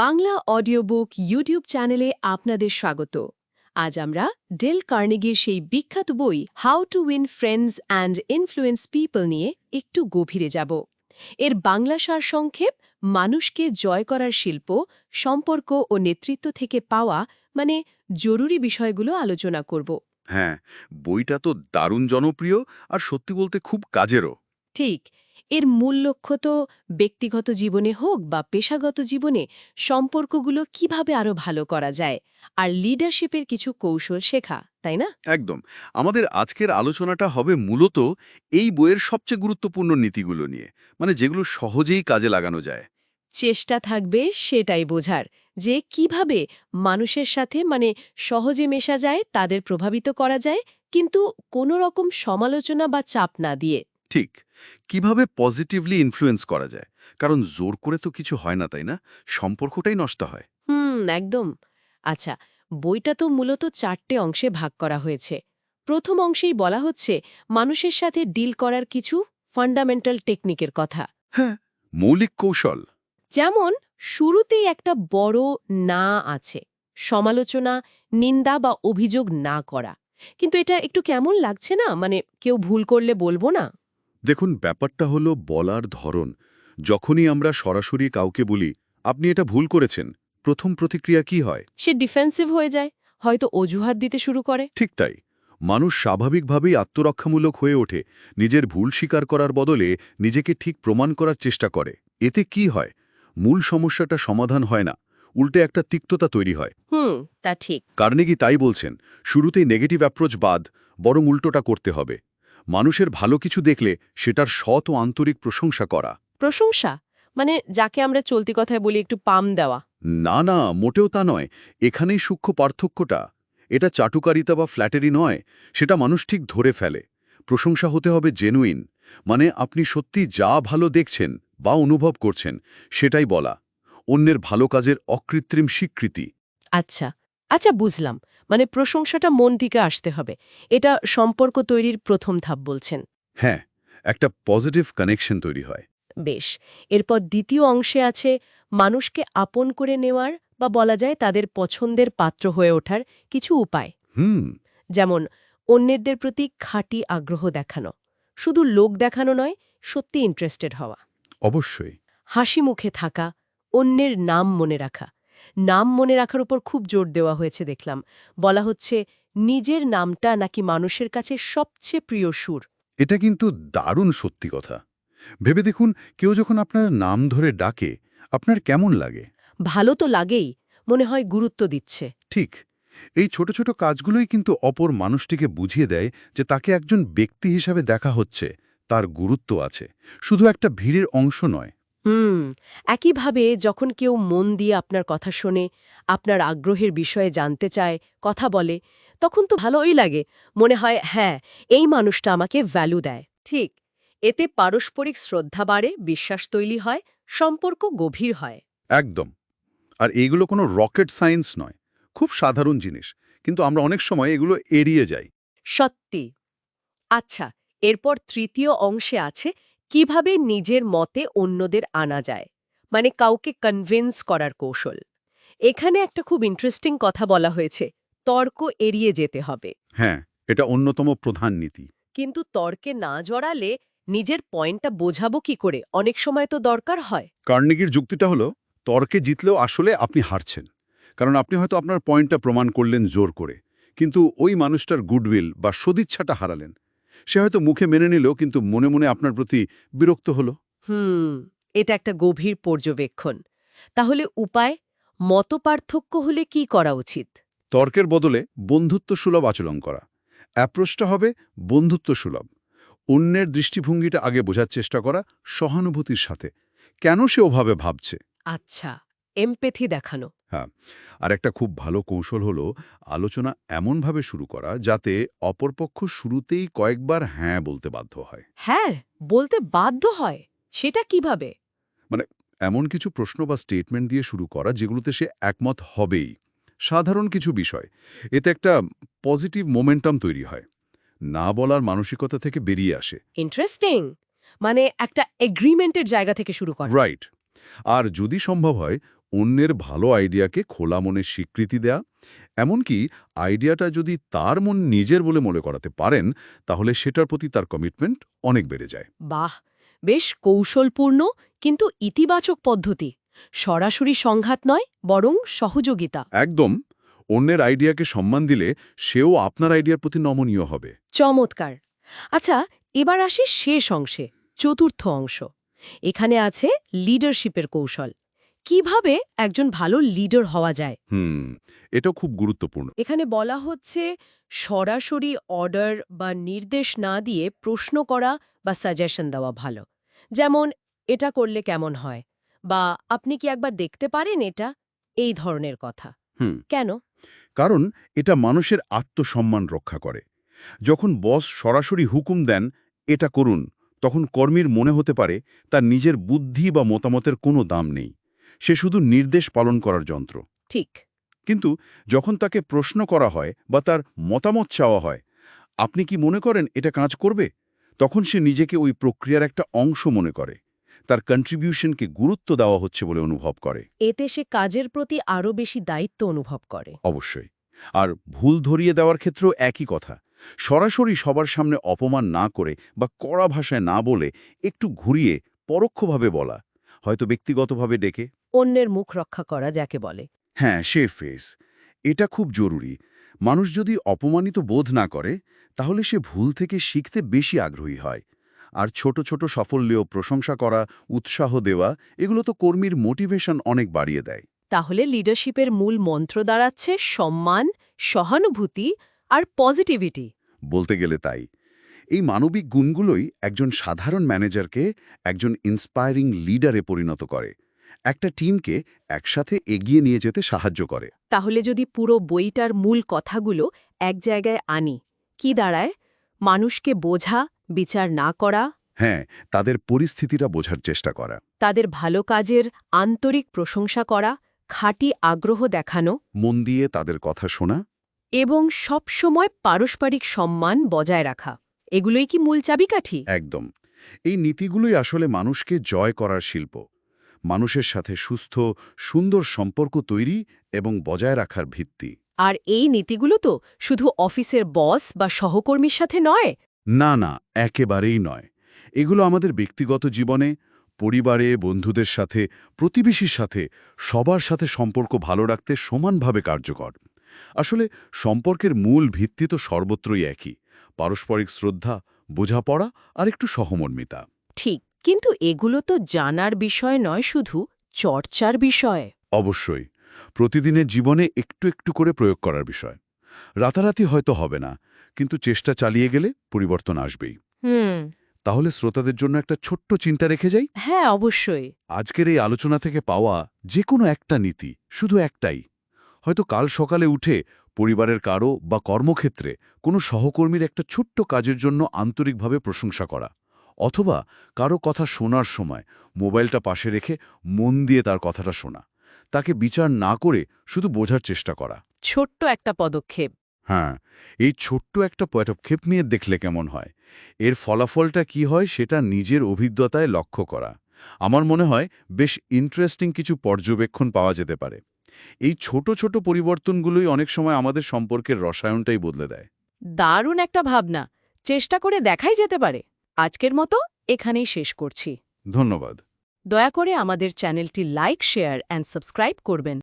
Bangla audio book YouTube চ্যানেলে আপনাদের স্বাগত। আজ আমরা ডেল কার্নেগির সেই বিখ্যাত বই how to win friends and influence people নিয়ে একটু গভীরে যাব। এর বাংলা সার সংক্ষেপ মানুষকে জয় করার শিল্প সম্পর্ক ও নেতৃত্ব থেকে পাওয়া মানে জরুরি বিষয়গুলো আলোচনা করব। হ্যাঁ বইটা তো দারুণ জনপ্রিয় আর সত্যি বলতে খুব কাজেরও। ঠিক এর মূল লক্ষ্য তো ব্যক্তিগত জীবনে হোক বা পেশাগত জীবনে সম্পর্কগুলো কীভাবে আরও ভালো করা যায় আর লিডারশিপের কিছু কৌশল শেখা তাই না? একদম। আমাদের আজকের আলোচনাটা হবে মূলত এই বইয়ের সবচেয়ে গুরুত্বপূর্ণ নীতিগুলো নিয়ে মানে যেগুলো সহজেই কাজে লাগানো যায়। চেষ্টা থাকবে সেটাই বোঝার যে কীভাবে মানুষের সাথে মানে সহজে মেশা যায় তাদের প্রভাবিত করা যায় কিন্তু কোনো রকম সমালোচনা বা চাপ না দিয়ে। ঠিক কীভাবে পজিটিভলি ইনফ্লুয়েন্স করা যায়? কারণ জোর করে তো কিছু হয় না তাই না? সম্পর্কটাই নষ্ট হয়। হুম একদম। আচ্ছা বইটা তো মূলত চারটে অংশে ভাগ করা হয়েছে। প্রথম অংশেই বলা হচ্ছে মানুষের সাথে ডিল করার কিছু ফান্ডামেন্টাল টেকনিকের কথা। হ্যাঁ মৌলিক কৌশল। যেমন শুরুতেই একটা বড় না আছে সমালোচনা নিন্দা বা অভিযোগ না করা। কিন্তু এটা একটু কেমন লাগছে না? মানে কেউ ভুল করলে বলব না? দেখুন ব্যাপারটা হলো বলার ধরন। যখনই আমরা সরাসরি কাউকে বলি আপনি এটা ভুল করেছেন প্রথম প্রতিক্রিয়া কি হয়? সে ডিফেন্সিভ হয়ে যায় হয়তো অজুহাত দিতে শুরু করে। ঠিক তাই মানুষ স্বাভাবিকভাবেই আত্মরক্ষামূলক হয়ে ওঠে নিজের ভুল স্বীকার করার বদলে নিজেকে ঠিক প্রমাণ করার চেষ্টা করে। এতে কি হয়? মূল সমস্যাটা সমাধান হয় না উল্টে একটা তিক্ততা তৈরি হয়। হুম তা ঠিক। কার্নেগি তাই বলছেন শুরুতেই নেগেটিভ অ্যাপ্রোচ বাদ বরং উল্টোটা করতে হবে। মানুষের ভালো কিছু দেখলে সেটার সৎ ও আন্তরিক প্রশংসা করা। প্রশংসা? মানে যাকে আমরা চলতি কথায় বলি একটু পাম দেওয়া। না না মোটেও তা নয়। এখানেই সূক্ষ্ম পার্থক্যটা। এটা চাটুকারিতা বা ফ্ল্যাটেরি নয় সেটা মানুষ ঠিক ধরে ফেলে। প্রশংসা হতে হবে জেনুইন মানে আপনি সত্যি যা ভালো দেখছেন বা অনুভব করছেন সেটাই বলা। অন্যের ভালো কাজের অকৃত্রিম স্বীকৃতি। আচ্ছা। আচ্ছা বুঝলাম। মানে প্রশংসাটা মন থেকে আসতে হবে। এটা সম্পর্ক তৈরির প্রথম ধাপ বলছেন। হ্যাঁ একটা পজিটিভ কানেকশন তৈরি হয়। বেশ। এরপর দ্বিতীয় অংশে আছে মানুষকে আপন করে নেওয়ার বা বলা যায় তাদের পছন্দের পাত্র হয়ে ওঠার কিছু উপায়। হুম। যেমন অন্যদের প্রতি খাঁটি আগ্রহ দেখানো। শুধু লোক দেখানো নয় সত্যি ইন্টারেস্টেড হওয়া। অবশ্যই। হাসি মুখে থাকা অন্যের নাম মনে রাখা। নাম মনে রাখার উপর খুব জোর দেওয়া হয়েছে দেখলাম। বলা হচ্ছে নিজের নামটা নাকি মানুষের কাছে সবচেয়ে প্রিয় সুর। এটা কিন্তু দারুণ সত্যি কথা। ভেবে দেখুন কেউ যখন আপনার নাম ধরে ডাকে আপনার কেমন লাগে? ভালো তো লাগেই মনে হয় গুরুত্ব দিচ্ছে। ঠিক। এই ছোট ছোট কাজগুলোই কিন্তু অপর মানুষটিকে বুঝিয়ে দেয় যে তাকে একজন ব্যক্তি হিসাবে দেখা হচ্ছে তার গুরুত্ব আছে। শুধু একটা ভিড়ের অংশ নয়। হুম একইভাবে যখন কেউ মন দিয়ে আপনার কথা শোনে আপনার আগ্রহের বিষয়ে জানতে চায় কথা বলে তখন তো ভালোই লাগে। মনে হয় হ্যাঁ এই মানুষটা আমাকে ভ্যালু দেয়। ঠিক এতে পারস্পরিক শ্রদ্ধা বাড়ে বিশ্বাস তৈরি হয় সম্পর্ক গভীর হয়। একদম। আর এইগুলো কোনো রকেট সায়েন্স নয়। খুব সাধারণ জিনিস কিন্তু আমরা অনেক সময় এগুলো এড়িয়ে যাই। সত্যি। আচ্ছা এরপর তৃতীয় অংশে আছে কীভাবে নিজের মতে অন্যদের আনা যায়? মানে কাউকে কনভিন্স করার কৌশল। এখানে একটা খুব ইন্টারেস্টিং কথা বলা হয়েছে তর্ক এড়িয়ে যেতে হবে। হ্যাঁ এটা অন্যতম প্রধান নীতি। কিন্তু তর্কে না জড়ালে নিজের পয়েন্টটা বোঝাবো কি করে? অনেক সময় তো দরকার হয়। কার্নেগির যুক্তিটা হলো তর্কে জিতলেও আসলে আপনি হারছেন। কারণ আপনি হয়তো আপনার পয়েন্টটা প্রমাণ করলেন জোর করে। কিন্তু ওই মানুষটার গুডউইল বা সদিচ্ছাটা হারালেন। সে হয়তো মুখে মেনে নিল কিন্তু মনে মনে আপনার প্রতি বিরক্ত হলো। হুম এটা একটা গভীর পর্যবেক্ষণ। তাহলে উপায় মতপার্থক্য হলে কি করা উচিত? তর্কের বদলে বন্ধুত্ব সুলভ আচরণ করা। অ্যাপ্রোচটা হবে বন্ধুত্ব সুলভ। অন্যের দৃষ্টিভঙ্গিটা আগে বোঝার চেষ্টা করা সহানুভূতির সাথে। কেন সে ওভাবে ভাবছে? আচ্ছা এমপেথি দেখানো। হ্যাঁ আর একটা খুব ভালো কৌশল হলো আলোচনা এমনভাবে শুরু করা যাতে অপরপক্ষ শুরুতেই কয়েকবার হ্যাঁ বলতে বাধ্য হয়। হ্যাঁ বলতে বাধ্য হয় সেটা কীভাবে? মানে এমন কিছু প্রশ্ন বা স্টেটমেন্ট দিয়ে শুরু করা যেগুলোতে সে একমত হবেই। সাধারণ কিছু বিষয় এতে একটা পজিটিভ মোমেন্টাম তৈরি হয় না বলার মানসিকতা থেকে বেরিয়ে আসে। ইন্টারেস্টিং মানে একটা এগ্রিমেন্টের জায়গা থেকে শুরু করা। রাইট আর যদি সম্ভব হয় অন্যের ভালো আইডিয়াকে খোলা মনে স্বীকৃতি দেয়া এমনকি আইডিয়াটা যদি তার মন নিজের বলে মনে করাতে পারেন তাহলে সেটার প্রতি তার কমিটমেন্ট অনেক বেড়ে যায়। বাহ! বেশ কৌশলপূর্ণ কিন্তু ইতিবাচক পদ্ধতি। সরাসরি সংঘাত নয় বরং সহযোগিতা। একদম! অন্যের আইডিয়াকে সম্মান দিলে সেও আপনার আইডিয়ার প্রতি নমনীয় হবে। চমৎকার! আচ্ছা এবার আসি শেষ অংশে চতুর্থ অংশ। এখানে আছে লিডারশিপের কৌশল। কীভাবে একজন ভালো লিডার হওয়া যায়? হুম এটা খুব গুরুত্বপূর্ণ। এখানে বলা হচ্ছে সরাসরি অর্ডার বা নির্দেশ না দিয়ে প্রশ্ন করা বা সাজেশন দেওয়া ভালো। যেমন এটা করলে কেমন হয়? বা আপনি কি একবার দেখতে পারেন এটা? এই ধরনের কথা। হুম। কেন? কারণ এটা মানুষের আত্মসম্মান রক্ষা করে। যখন বস সরাসরি হুকুম দেন এটা করুন তখন কর্মীর মনে হতে পারে তার নিজের বুদ্ধি বা মতামতের কোনো দাম নেই। সে শুধু নির্দেশ পালন করার যন্ত্র। ঠিক। কিন্তু যখন তাকে প্রশ্ন করা হয় বা তার মতামত চাওয়া হয় আপনি কি মনে করেন এটা কাজ করবে? তখন সে নিজেকে ওই প্রক্রিয়ার একটা অংশ মনে করে। তার কন্ট্রিবিউশনকে গুরুত্ব দেওয়া হচ্ছে বলে অনুভব করে। এতে সে কাজের প্রতি আরও বেশি দায়িত্ব অনুভব করে। অবশ্যই। আর ভুল ধরিয়ে দেওয়ার ক্ষেত্রেও একই কথা। সরাসরি সবার সামনে অপমান না করে বা কড়া ভাষায় না বলে একটু ঘুরিয়ে পরোক্ষভাবে বলা। হয়তো ব্যক্তিগতভাবে ডেকে অন্যের মুখ রক্ষা করা যাকে বলে। হ্যাঁ সে ফেস এটা খুব জরুরি। মানুষ যদি অপমানিত বোধ না করে তাহলে সে ভুল থেকে শিখতে বেশি আগ্রহী হয়। আর ছোট ছোট সাফল্যেও প্রশংসা করা উৎসাহ দেওয়া এগুলো তো কর্মীর মোটিভেশন অনেক বাড়িয়ে দেয়। তাহলে লিডারশিপের মূল মন্ত্র দাঁড়াচ্ছে সম্মান সহানুভূতি আর পজিটিভিটি বলতে গেলে তাই। এই মানবিক গুণগুলোই একজন সাধারণ ম্যানেজারকে একজন ইন্সপায়ারিং লিডারে পরিণত করে। একটা টিমকে একসাথে এগিয়ে নিয়ে যেতে সাহায্য করে। তাহলে যদি পুরো বইটার মূল কথাগুলো এক জায়গায় আনি কি দাঁড়ায়? মানুষকে বোঝা বিচার না করা? হ্যাঁ তাদের পরিস্থিতিটা বোঝার চেষ্টা করা। তাদের ভালো কাজের আন্তরিক প্রশংসা করা খাঁটি আগ্রহ দেখানো। মন দিয়ে তাদের কথা শোনা। এবং সবসময় পারস্পরিক সম্মান বজায় রাখা। এগুলোই কি মূল চাবিকাঠি? একদম। এই নীতিগুলোই আসলে মানুষকে জয় করার শিল্প। মানুষের সাথে সুস্থ সুন্দর সম্পর্ক তৈরি এবং বজায় রাখার ভিত্তি। আর এই নীতিগুলো তো শুধু অফিসের বস বা সহকর্মীর সাথে নয়। না না একেবারেই নয়। এগুলো আমাদের ব্যক্তিগত জীবনে পরিবারে বন্ধুদের সাথে প্রতিবেশীর সাথে সবার সাথে সম্পর্ক ভালো রাখতে সমানভাবে কার্যকর। আসলে সম্পর্কের মূল ভিত্তি তো সর্বত্রই একই। পারস্পরিক শ্রদ্ধা বোঝাপড়া আর একটু সহমর্মিতা। ঠিক। কিন্তু এগুলো তো জানার বিষয় নয় শুধু চর্চার বিষয়। অবশ্যই। প্রতিদিনের জীবনে একটু একটু করে প্রয়োগ করার বিষয়। রাতারাতি হয়তো হবে না কিন্তু চেষ্টা চালিয়ে গেলে পরিবর্তন আসবেই। হুম। তাহলে শ্রোতাদের জন্য একটা ছোট্ট চিন্তা রেখে যাই? হ্যাঁ অবশ্যই। আজকের এই আলোচনা থেকে পাওয়া যে কোনো একটা নীতি শুধু একটাই। হয়তো কাল সকালে উঠে পরিবারের কারও বা কর্মক্ষেত্রে কোনো সহকর্মীর একটা ছোট্ট কাজের জন্য আন্তরিকভাবে প্রশংসা করা। অথবা কারও কথা শোনার সময় মোবাইলটা পাশে রেখে মন দিয়ে তার কথাটা শোনা। তাকে বিচার না করে শুধু বোঝার চেষ্টা করা। ছোট্ট একটা পদক্ষেপ। হ্যাঁ এই ছোট্ট একটা পদক্ষেপ নিয়ে দেখলে কেমন হয়? এর ফলাফলটা কি হয় সেটা নিজের অভিজ্ঞতায় লক্ষ্য করা। আমার মনে হয় বেশ ইন্টারেস্টিং কিছু পর্যবেক্ষণ পাওয়া যেতে পারে। এই ছোট ছোট পরিবর্তনগুলোই অনেক সময় আমাদের সম্পর্কের রসায়নটাই বদলে দেয়। দারুণ একটা ভাবনা। চেষ্টা করে দেখাই যেতে পারে। আজকের মতো এখানেই শেষ করছি। ধন্যবাদ। দয়া করে আমাদের চ্যানেলটি লাইক শেয়ার অ্যান্ড সাবস্ক্রাইব করবেন।